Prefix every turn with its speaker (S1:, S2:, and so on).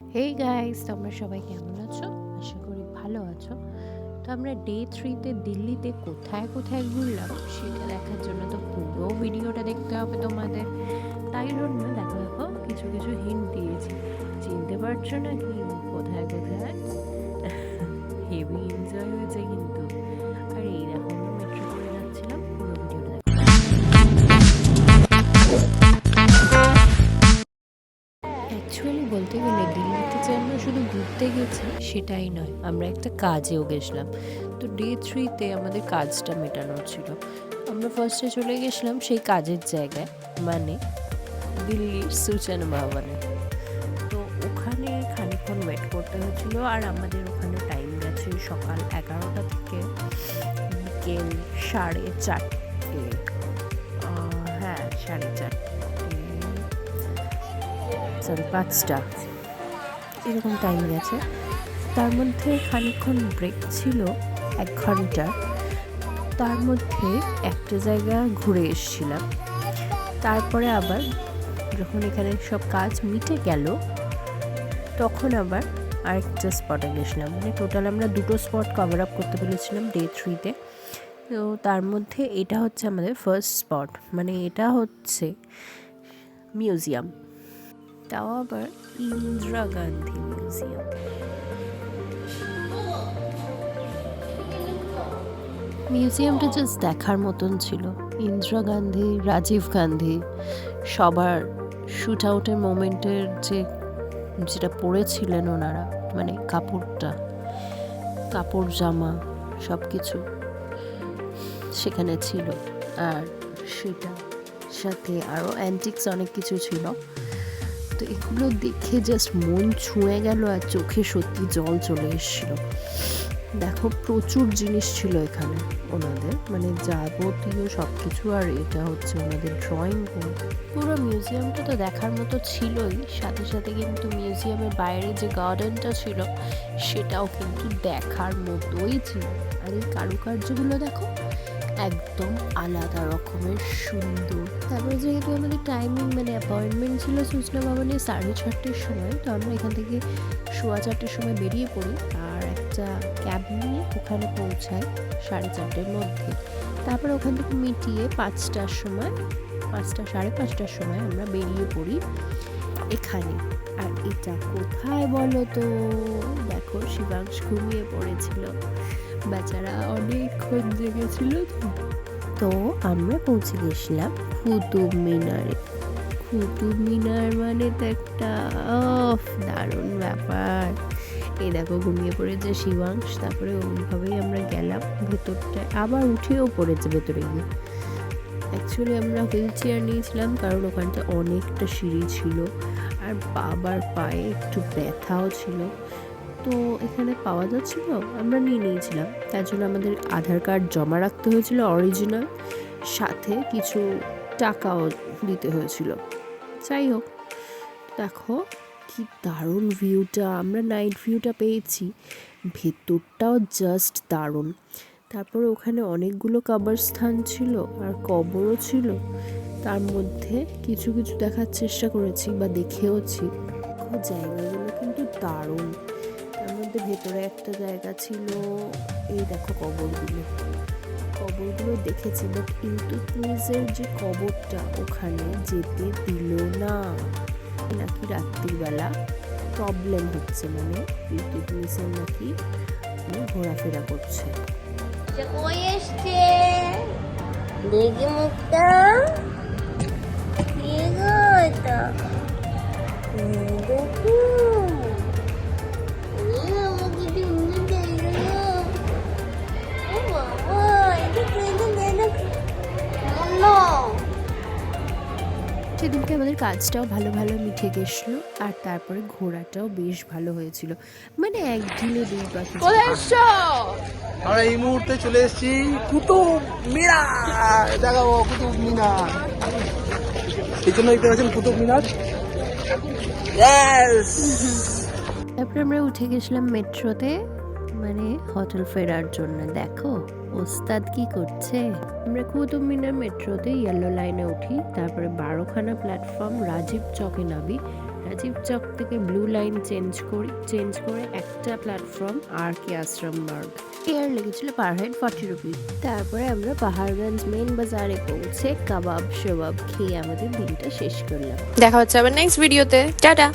S1: Hey guys তোমরা সবাই কেমন আছো? আশা করি ভালো আছো। তো আমরা ডে থ্রিতে দিল্লিতে কোথায় কোথায় ঘুরলাম সেটা দেখার জন্য তো পুরো ভিডিওটা দেখতে হবে তোমাদের। তাই জন্য দেখো দেখো কিছু কিছু হিন্ট দিয়েছি। চিনতে পারছ না কি কোথায় কোথায়? হেভি এনজয় হয়েছে বলতে গেলে দিল্লিতে যে আমরা শুধু ঘুরতে গেছি, সেটাই নয়, আমরা একটা কাজেও গেছিলাম। তো ডে থ্রিতে আমাদের কাজটা মেটানোর ছিল। আমরা ফার্স্টে চলে গেছিলাম সেই কাজের জায়গায় মানে দিল্লির সুচন ভবনে। তো ওখানে খানিকক্ষণ ওয়েট করতে হয়েছিল আর আমাদের ওখানে টাইম গেছে সকাল এগারোটা থেকে বিকেল সাড়ে চারটে। হ্যাঁ সাড়ে চারটে। সরি, পাঁচটা। এরকম টাইম গেছে তার মধ্যে খানিকক্ষণ ব্রেক ছিল, এক ঘণ্টা। তার মধ্যে একটা জায়গা ঘুরে এসেছিলাম। তারপরে আবার যখন এখানে সব কাজ মিটে গেল, তখন আবার আরেকটা স্পটে গেছিলাম। মানে টোটাল আমরা দুটো স্পট কভার আপ করতে পেরেছিলাম ডে থ্রিতে তো। তার মধ্যে এটা হচ্ছে আমাদের ফার্স্ট স্পট মানে এটা হচ্ছে মিউজিয়াম তাও আবার ইন্দিরা গান্ধী মিউজিয়াম। মিউজিয়ামটা জাস্ট দেখার মতন ছিল। ইন্দিরা গান্ধী, রাজীব গান্ধী, সবার শুট আউটের মোমেন্টের যে, যেটা পরেছিলেন ওনারা মানে কাপড়টা, কাপড় জামা সব কিছু সেখানে ছিল। আর সেটা সাথে আরও অ্যান্টিক্স অনেক কিছু ছিল। তো এগুলো দেখে জাস্ট মন ছুঁয়ে গেল আর চোখে সত্যি জল চলে এসেছিল। দেখো, প্রচুর জিনিস ছিল এখানে ওনাদের মানে যাবতীয় সব কিছু আর এটা হচ্ছে ওনাদের ড্রয়িং বোর্ড পুরো মিউজিয়ামটা তো দেখার মতো ছিলই, সাথে সাথে কিন্তু মিউজিয়ামের বাইরে যে গার্ডেনটা ছিল, সেটাও কিন্তু দেখার মতোই ছিল। আর এই কারুকার্যগুলো দেখো একদম আলাদা রকমের সুন্দর। তারপরে যেহেতু আমাদের টাইমিং মানে অ্যাপয়েন্টমেন্ট ছিল সূচনা ভবনে সাড়ে চারটের সময়, তো আমরা এখান থেকে সোয়া চারটের সময় বেরিয়ে পড়ি আর একটা ক্যাব নিয়ে ওখানে পৌঁছাই সাড়ে চারটের মধ্যে। তারপর ওখান থেকে মিটিয়ে পাঁচটার সময়, পাঁচটা, সাড়ে পাঁচটার সময় আমরা বেরিয়ে পড়ি এখানে। আর এটা কোথায় বলো তো? দেখো শিবাংশ ঘুমিয়ে পড়েছিল। বেচারা অনেকক্ষণ জেগেছিল তো। তো আমরা পৌঁছে গেছিলাম কুতুব মিনারে। কুতুব মিনার মানে তো একটা অফ দারুণ ব্যাপার। এই দেখো ঘুমিয়ে পড়েছে শিবাংশ। তারপরে ওইভাবেই আমরা গেলাম ভেতরটায় আবার উঠেও পড়েছে ভেতরে গিয়ে। অ্যাকচুয়ালি আমরা হুইল চেয়ার নিয়েছিলাম কারণ ওখানটা অনেকটা সিঁড়ি ছিল। আর বাবার পায়ে একটু ব্যথাও ছিল। তো এখানে পাওয়া যাচ্ছিল, আমরা নিয়ে নিয়েছিলাম। তার জন্য আমাদের আধার কার্ড জমা রাখতে হয়েছিল অরিজিনাল সাথে কিছু টাকাও দিতে হয়েছিল। যাই হোক, দেখো কি দারুণ ভিউটা আমরা নাইট ভিউটা পেয়েছি। ভেতরটাও জাস্ট দারুণ। তারপরে ওখানে অনেকগুলো কবরস্থান ছিল আর কবরও ছিল। তার মধ্যে কিছু কিছু দেখার চেষ্টা করেছি বা দেখেওছি। দেখো জায়গাগুলো কিন্তু দারুণ। তার মধ্যে ভেতরে একটা জায়গা ছিল, এই দেখো কবরগুলো। কবরগুলো দেখেছি বাট ইলতুতমিজের যে কবরটা ওখানে যেতে দিল না। নাকি রাত্রিবেলা প্রবলেম হচ্ছে মানে ইলতুতমিজের নাকি মানে ঘোরাফেরা করছে।
S2: কই এসছে? দেখি মুখটা দেখো
S1: সেদিনকে আমাদের কাজটাও ভালো ভালো মিঠে গেছিল আর তারপরে ঘোরাটাও বেশ ভালো হয়েছিল। মানে এক ঢিলে দুই পাখি
S3: আমরা এই মুহূর্তে চলে এসেছি কুতুব মিনার। দেখাবো কুতুব মিনার। এই জন্য দেখতে পাচ্ছেন কুতুব মিনার।
S1: তারপরে আমরা উঠে গেছিলাম মেট্রোতে মানে হোটেল ফেরার জন্য। দেখো ওস্তাদ কি করছে? আমরা কুতুব মিনার মেট্রোতে ইয়েলো লাইনে উঠি তারপরে বারোখানা প্ল্যাটফর্ম রাজীব চকে নামি রাজীব চক থেকে ব্লু লাইন চেঞ্জ করি চেঞ্জ করে একটা প্ল্যাটফর্ম আর কে আশ্রম মার্গ এয়ার লেগেছিল পার হেড ফর্টি রুপি তারপরে আমরা পাহাড়গঞ্জ মেন বাজারে পৌঁছে কাবাব সবাব খেয়ে আমাদের দিনটা শেষ করলাম।
S4: দেখা হচ্ছে আবার নেক্সট ভিডিওতে টাটা!